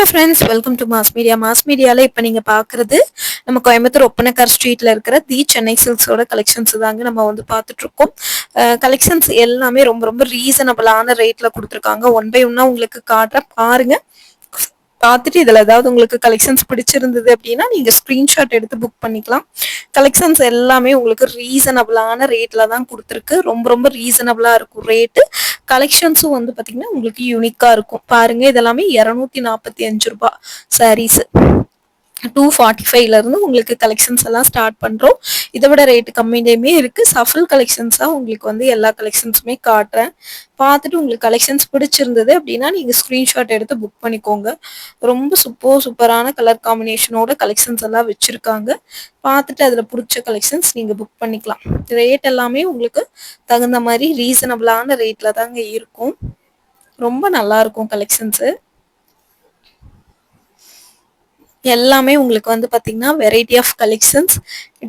Hello friends welcome to mass media mass மீடியாவில் இப்போ நீங்கள் பார்க்குறது நம்ம கோயம்புத்தூர் ஒப்பனக்கார் ஸ்ட்ரீட்டில் இருக்கிற தி சென்னை சில்க்ஸோட கலெக்ஷன்ஸ் தாங்க நம்ம வந்து பார்த்துட்ருக்கோம் கலெக்ஷன்ஸ் எல்லாமே ரொம்ப ரொம்ப ரீசனபிளான ரேட்டில் கொடுத்துருக்காங்க. ஒன் பை ஒன்னாக உங்களுக்கு காட்டுற பாருங்கள் பார்த்துட்டு இதில் ஏதாவது உங்களுக்கு கலெக்ஷன்ஸ் பிடிச்சிருந்தது அப்படின்னா நீங்கள் ஸ்க்ரீன்ஷாட் எடுத்து புக் பண்ணிக்கலாம். கலெக்ஷன்ஸ் எல்லாமே உங்களுக்கு ரீசனபிளான ரேட்டில் தான் கொடுத்துருக்கு. ரொம்ப ரொம்ப ரீசனபிளாக இருக்கும் ரேட்டு கலெக்ஷன்ஸும் வந்து பார்த்தீங்கன்னா உங்களுக்கு யூனிக்காக இருக்கும். பாருங்கள் இதெல்லாமே இரநூத்தி நாற்பத்தி அஞ்சு ரூபாய் சாரீஸு டூ ஃபார்ட்டி ஃபைவ்லேருந்து உங்களுக்கு கலெக்ஷன்ஸ் எல்லாம் ஸ்டார்ட் பண்ணுறோம் இதை விட ரேட்டு கம்மியிலையுமே இருக்குது சஃபல் கலெக்ஷன்ஸாக உங்களுக்கு வந்து எல்லா கலெக்ஷன்ஸுமே காட்டுறேன். பார்த்துட்டு உங்களுக்கு கலெக்ஷன்ஸ் பிடிச்சிருந்தது அப்படின்னா நீங்கள் ஸ்க்ரீன்ஷாட் எடுத்து புக் பண்ணிக்கோங்க. ரொம்ப சூப்பர் சூப்பரான கலர் காம்பினேஷனோட கலெக்ஷன்ஸ் எல்லாம் வச்சுருக்காங்க. பார்த்துட்டு அதில் பிடிச்ச கலெக்ஷன்ஸ் நீங்கள் புக் பண்ணிக்கலாம். ரேட் எல்லாமே உங்களுக்கு தகுந்த மாதிரி ரீசனபிளான ரேட்டில் தாங்க இருக்கும். ரொம்ப நல்லாயிருக்கும் கலெக்ஷன்ஸு எல்லாமே உங்களுக்கு வந்து பார்த்தீங்கன்னா variety of collections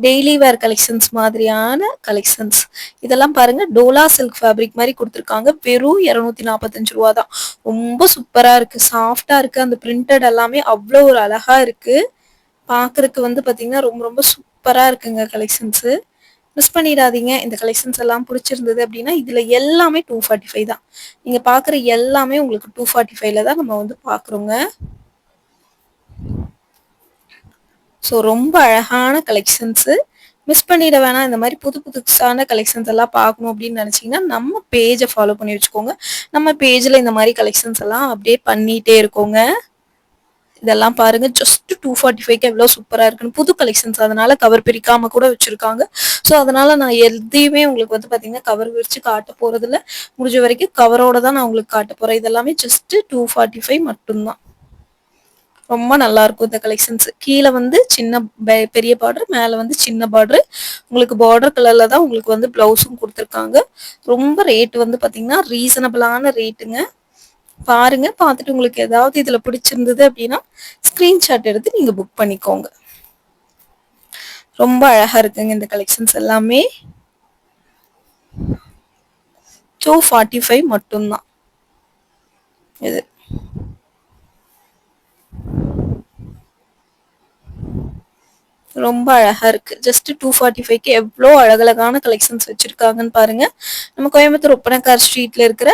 daily wear collections மாதிரியான கலெக்ஷன்ஸ் இதெல்லாம் பாருங்க டோலா சில்க் ஃபேப்ரிக் மாதிரி கொடுத்துருக்காங்க. வெறும் இரநூத்தி நாற்பத்தஞ்சு ரூபா தான் ரொம்ப சூப்பராக இருக்குது சாஃப்டாக இருக்குது அந்த பிரிண்டட் எல்லாமே அவ்வளோ ஒரு அழகாக இருக்குது பார்க்குறதுக்கு வந்து பார்த்தீங்கன்னா ரொம்ப ரொம்ப சூப்பராக இருக்குங்க கலெக்ஷன்ஸு மிஸ் பண்ணிடாதீங்க. இந்த கலெக்ஷன்ஸ் எல்லாம் பிடிச்சிருந்தது அப்படின்னா இதில் எல்லாமே டூ ஃபார்ட்டி ஃபைவ் தான். நீங்கள் பார்க்குற எல்லாமே உங்களுக்கு டூ ஃபார்ட்டி ஃபைவ்ல தான் நம்ம வந்து பார்க்குறோங்க ஸோ ரொம்ப அழகான கலெக்ஷன்ஸு மிஸ் பண்ணிட வேணாம். இந்த மாதிரி புது புதுசான கலெக்ஷன்ஸ் எல்லாம் பார்க்கணும் அப்படின்னு நினச்சிங்கன்னா நம்ம பேஜை ஃபாலோ பண்ணி வச்சுக்கோங்க. நம்ம பேஜில் இந்த மாதிரி கலெக்ஷன்ஸ் எல்லாம் அப்டேட் பண்ணிகிட்டே இருக்கோங்க. இதெல்லாம் பாருங்க. ஜஸ்ட் டூ ஃபார்ட்டி ஃபைவ்க்கு எவ்வளோ சூப்பராக இருக்குன்னு புது கலெக்ஷன்ஸ் அதனால கவர் பிரிக்காம கூட வச்சிருக்காங்க. ஸோ அதனால நான் எதையுமே உங்களுக்கு வந்து பார்த்தீங்கன்னா கவர் விரிச்சு காட்ட போறதுல முடிஞ்ச வரைக்கும் கவரோட தான் நான் உங்களுக்கு காட்ட போறேன். இதெல்லாமே ஜஸ்ட் டூ ஃபார்ட்டி ஃபைவ் மட்டும்தான். ரொம்ப நல்லா இருக்கும் இந்த கலெக்ஷன்ஸ் கீழே வந்து சின்ன பெரிய பார்டர் மேலே வந்து சின்ன பார்டர் உங்களுக்கு பார்டர் கலர்ல தான் உங்களுக்கு வந்து பிளவுஸும் கொடுத்துருக்காங்க. ரொம்ப ரேட் வந்து பார்த்தீங்கன்னா ரீசனபிளான ரேட்டுங்க பாருங்க பார்த்துட்டு உங்களுக்கு ஏதாவது இதில் பிடிச்சிருந்தது அப்படின்னா ஸ்கிரீன்ஷாட் எடுத்து நீங்கள் புக் பண்ணிக்கோங்க. ரொம்ப அழகாக இருக்குங்க இந்த கலெக்ஷன்ஸ் எல்லாமே. டூ ஃபார்ட்டி ஃபைவ் மட்டும்தான். இது. ரொம்ப அழகா இருக்கு. ஜஸ்ட் டூ ஃபார்ட்டி ஃபைவ்க்கு எவ்வளோ அழகழகான கலெக்ஷன்ஸ் வச்சிருக்காங்கன்னு பாருங்க. நம்ம கோயம்புத்தூர் ஒப்பனக்கார் ஸ்ட்ரீட்ல இருக்கிற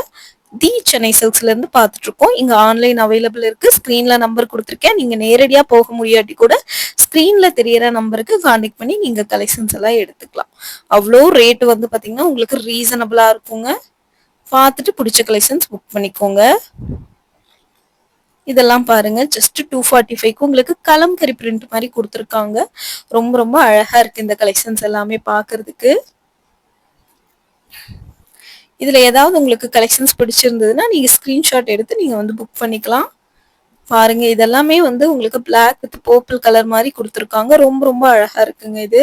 தி சென்னை சில்க்ஸ்ல இருந்து பார்த்துட்டு இருக்கோம் இங்க ஆன்லைன் அவைலபிள் இருக்கு. ஸ்கிரீன்ல நம்பர் கொடுத்துருக்கேன். நீங்க நேரடியா போக முடியாட்டி கூட ஸ்கிரீன்ல தெரியற நம்பருக்கு கான்டெக்ட் பண்ணி நீங்க கலெக்ஷன்ஸ் எல்லாம் எடுத்துக்கலாம். அவ்வளோ ரேட் வந்து பாத்தீங்கன்னா உங்களுக்கு ரீசனபிளா இருக்குங்க. பார்த்துட்டு பிடிச்ச கலெக்ஷன்ஸ் புக் பண்ணிக்கோங்க. இதெல்லாம் பாருங்க. ஜஸ்ட் டூ ஃபார்ட்டி ஃபைவ்க்கு உங்களுக்கு கலம்கரி பிரிண்ட் மாதிரி கொடுத்துருக்காங்க. ரொம்ப ரொம்ப அழகா இருக்கு இந்த கலெக்ஷன்ஸ் எல்லாமே பாக்குறதுக்கு. இதுல ஏதாவது உங்களுக்கு கலெக்ஷன்ஸ் பிடிச்சிருந்ததுன்னா நீங்க ஸ்கிரீன்ஷாட் எடுத்து நீங்க வந்து புக் பண்ணிக்கலாம். பாருங்க இதெல்லாமே வந்து உங்களுக்கு பிளாக் வித் பர்பிள் கலர் மாதிரி கொடுத்துருக்காங்க. ரொம்ப ரொம்ப அழகா இருக்குங்க இது.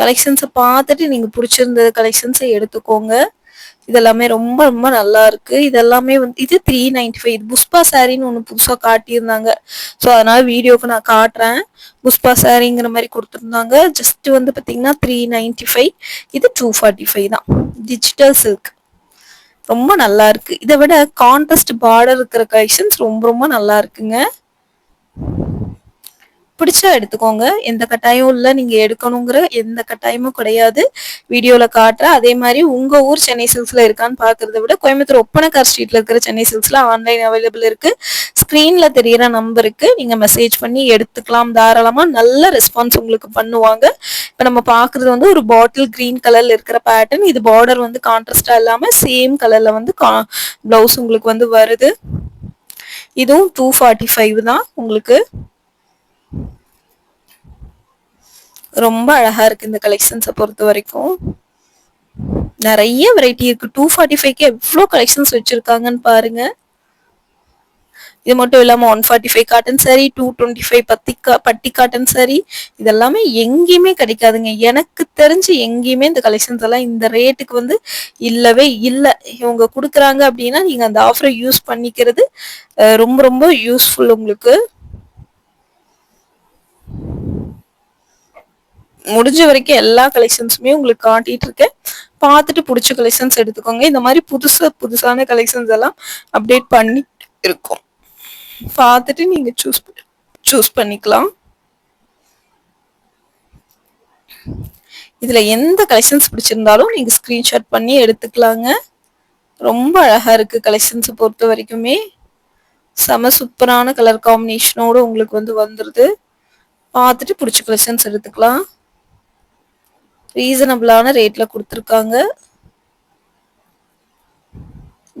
கலெக்ஷன்ஸை பார்த்துட்டு நீங்கள் பிடிச்சிருந்த கலெக்ஷன்ஸை எடுத்துக்கோங்க. இதெல்லாமே ரொம்ப ரொம்ப நல்லா இருக்கு. இதெல்லாமே வந்து இது த்ரீ நைன்டி ஃபைவ் இது புஷ்பா சாரின்னு ஒன்று புதுசாக காட்டியிருந்தாங்க. ஸோ அதனால வீடியோக்கு நான் காட்டுறேன். புஷ்பா சாரிங்கிற மாதிரி கொடுத்துருந்தாங்க. ஜஸ்ட் வந்து பார்த்தீங்கன்னா த்ரீ நைன்டி ஃபைவ் இது டூ ஃபார்ட்டி ஃபைவ் தான். டிஜிட்டல் சில்க் ரொம்ப நல்லா இருக்கு. இதை விட கான்ட்ரஸ்ட் பார்டர் இருக்கிற கலெக்ஷன்ஸ் ரொம்ப ரொம்ப நல்லா இருக்குங்க. பிடிச்சா எடுத்துக்கோங்க. எந்த கட்டாயம் இல்லை. நீங்க எடுக்கணுங்கிற எந்த கட்டாயமும் கிடையாது. வீடியோல காட்டுற அதே மாதிரி உங்க ஊர் சென்னை சில்ஸ்ல இருக்கான்னு பாக்குறத விட கோயம்புத்தூர் ஒப்பனக்கார் ஸ்ட்ரீட்ல இருக்கிற சென்னை சில்ஸ்ல ஆன்லைன் அவைலபிள் இருக்கு. ஸ்கிரீன்ல தெரியற நம்பருக்கு நீங்க மெசேஜ் பண்ணி எடுத்துக்கலாம். தாராளமா நல்ல ரெஸ்பான்ஸ் உங்களுக்கு பண்ணுவாங்க. இப்ப நம்ம பாக்குறது வந்து ஒரு பாட்டில் கிரீன் கலர்ல இருக்கிற பேட்டர்ன் இது பார்டர் வந்து கான்ட்ராஸ்டா இல்லாம சேம் கலர்ல வந்து பிளவுஸ் உங்களுக்கு வந்து வருது. இதுவும் டூ ஃபார்ட்டி ஃபைவ் தான் உங்களுக்கு ரொம்ப அழகா இருக்கு இந்த கலெக்ஷன்ஸை பொறுத்த வரைக்கும். நிறைய வெரைட்டி இருக்கு. டூ ஃபார்ட்டி ஃபைவ்க்கு எவ்வளோ கலெக்ஷன்ஸ் வச்சிருக்காங்கன்னு பாருங்க. இது மட்டும் இல்லாமல் one forty five cotton sari two twenty five பத்தி கா பட்டி காட்டன் சாரி இதெல்லாமே எங்கேயுமே கிடைக்காதுங்க. எனக்கு தெரிஞ்சு எங்கேயுமே இந்த கலெக்ஷன்ஸ் எல்லாம் இந்த ரேட்டுக்கு வந்து இல்லவே இல்லை. இவங்க கொடுக்குறாங்க அப்படின்னா நீங்கள் அந்த ஆஃபரை யூஸ் பண்ணிக்கிறது ரொம்ப ரொம்ப யூஸ்ஃபுல் உங்களுக்கு. முடிஞ்ச வரைக்கும் எல்லா கலெக்ஷன்ஸுமே உங்களுக்கு காட்டிட்டு இருக்கேன். பார்த்துட்டு பிடிச்ச கலெக்ஷன்ஸ் எடுத்துக்கோங்க. இந்த மாதிரி புதுசு புதுசான கலெக்ஷன்ஸ் எல்லாம் அப்டேட் பண்ணி இருக்கும். பார்த்துட்டு நீங்க சூஸ் சூஸ் பண்ணிக்கலாம். இதுல எந்த கலெக்ஷன்ஸ் பிடிச்சிருந்தாலும் நீங்க ஸ்கிரீன்ஷாட் பண்ணி எடுத்துக்கலாங்க. ரொம்ப அழகா இருக்கு கலெக்ஷன்ஸ் பொறுத்த வரைக்குமே. செம சூப்பரான கலர் காம்பினேஷனோட உங்களுக்கு வந்து வந்துருது. பார்த்துட்டு பிடிச்ச கலெக்ஷன்ஸ் எடுத்துக்கலாம். ரீசனபிளான ரேட்ல கொடுத்துருக்காங்க.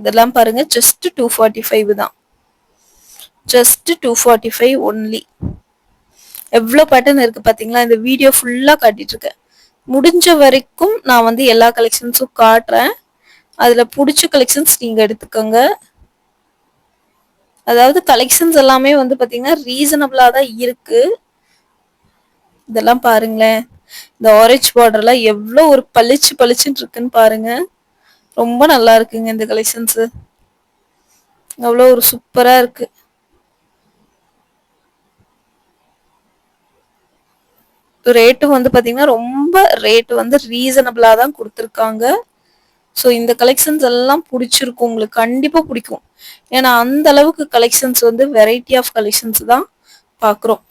இதெல்லாம் பாருங்க ஜஸ்ட் டூ ஃபார்ட்டி ஃபைவ் தான். Just two forty five only எவ்வளோ பேட்டர்ன் இருக்கு பார்த்தீங்களா இந்த வீடியோ ஃபுல்லாக காட்டிட்டு இருக்கேன். முடிஞ்ச வரைக்கும் நான் வந்து எல்லா கலெக்ஷன்ஸும் காட்டுறேன். அதில் பிடிச்ச கலெக்ஷன்ஸ் நீங்கள் எடுத்துக்கோங்க. அதாவது கலெக்ஷன்ஸ் எல்லாமே வந்து பார்த்தீங்கன்னா ரீசனபிளாக தான் இருக்கு. இதெல்லாம் பாருங்களேன். இந்த ஆரஞ்ச் பார்டர்லாம் எவ்வளோ ஒரு பளிச்சு பளிச்சுன்னு இருக்குன்னு பாருங்க. ரொம்ப நல்லா இருக்குங்க இந்த கலெக்ஷன்ஸு அவ்வளோ ஒரு சூப்பராக இருக்கு. ரேட்டு வந்து பார்த்தீங்கன்னா ரொம்ப ரேட்டு வந்து ரீசனபிளாக தான் கொடுத்துருக்காங்க. ஸோ இந்த கலெக்ஷன்ஸ் எல்லாம் பிடிச்சிருக்கும். உங்களுக்கு கண்டிப்பாக பிடிக்கும். ஏன்னா அந்த அளவுக்கு கலெக்ஷன்ஸ் வந்து வெரைட்டி ஆஃப் கலெக்ஷன்ஸ் தான் பார்க்குறோம்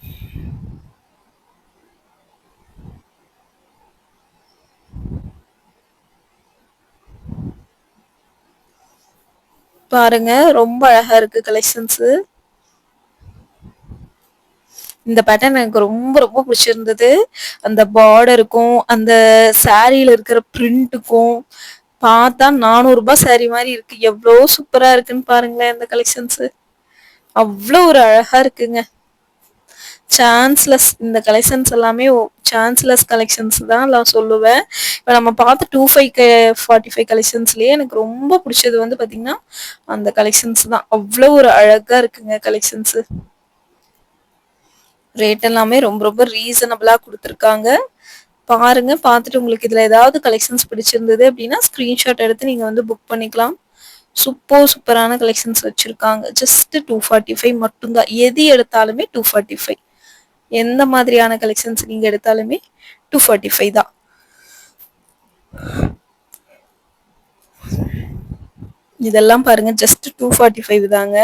பாருங்க ரொம்ப அழகா இருக்கு கலெக்ஷன்ஸ் இந்த பேட்டர்ன் எனக்கு ரொம்ப ரொம்ப பிடிச்சிருந்தது. அந்த பார்டருக்கும் அந்த சாரியில இருக்கிற பிரிண்ட்டுக்கும் பார்த்தா நானூறு ரூபாய் சாரி மாதிரி இருக்கு. எவ்வளோ சூப்பரா இருக்குன்னு பாருங்களேன் இந்த கலெக்ஷன்ஸ் அவ்வளோ ஒரு அழகா இருக்குங்க. சான்ஸ்லெஸ் இந்த கலெக்ஷன்ஸ் எல்லாமே சான்ஸ்லெஸ் கலெக்ஷன்ஸ் தான் நான் சொல்லுவேன். இப்போ நம்ம பார்த்த டூ ஃபைவ் ஃபார்ட்டி ஃபைவ் கலெக்ஷன்ஸ்லேயே எனக்கு ரொம்ப பிடிச்சது வந்து பார்த்தீங்கன்னா அந்த கலெக்ஷன்ஸ் தான். அவ்வளோ ஒரு அழகாக இருக்குங்க கலெக்ஷன்ஸு ரேட் எல்லாமே ரொம்ப ரொம்ப ரீசனபிளாக கொடுத்துருக்காங்க. பாருங்க பார்த்துட்டு உங்களுக்கு இதில் ஏதாவது கலெக்ஷன்ஸ் பிடிச்சிருந்தது அப்படின்னா ஸ்க்ரீன்ஷாட் எடுத்து நீங்கள் வந்து புக் பண்ணிக்கலாம். சூப்பர் சூப்பரான கலெக்ஷன்ஸ் வச்சுருக்காங்க. ஜஸ்ட் டூ ஃபார்ட்டி ஃபைவ் மட்டும்தான். எது எடுத்தாலுமே டூ ஃபார்ட்டி ஃபைவ் எந்த மாதிரியான கலெக்ஷன்ஸ் நீங்கள் எடுத்தாலுமே டூ ஃபார்ட்டி ஃபைவ் தான். இதெல்லாம் பாருங்க ஜஸ்ட் டூ ஃபார்ட்டி ஃபைவ் தாங்க.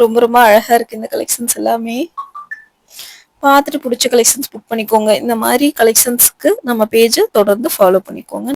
ரொம்ப ரொம்ப அழகா இருக்கு இந்த கலெக்ஷன்ஸ் எல்லாமே. பார்த்துட்டு பிடிச்ச கலெக்ஷன்ஸ் புக் பண்ணிக்கோங்க. இந்த மாதிரி கலெக்ஷன்ஸ்க்கு நம்ம பேஜை தொடர்ந்து ஃபாலோ பண்ணிக்கோங்க.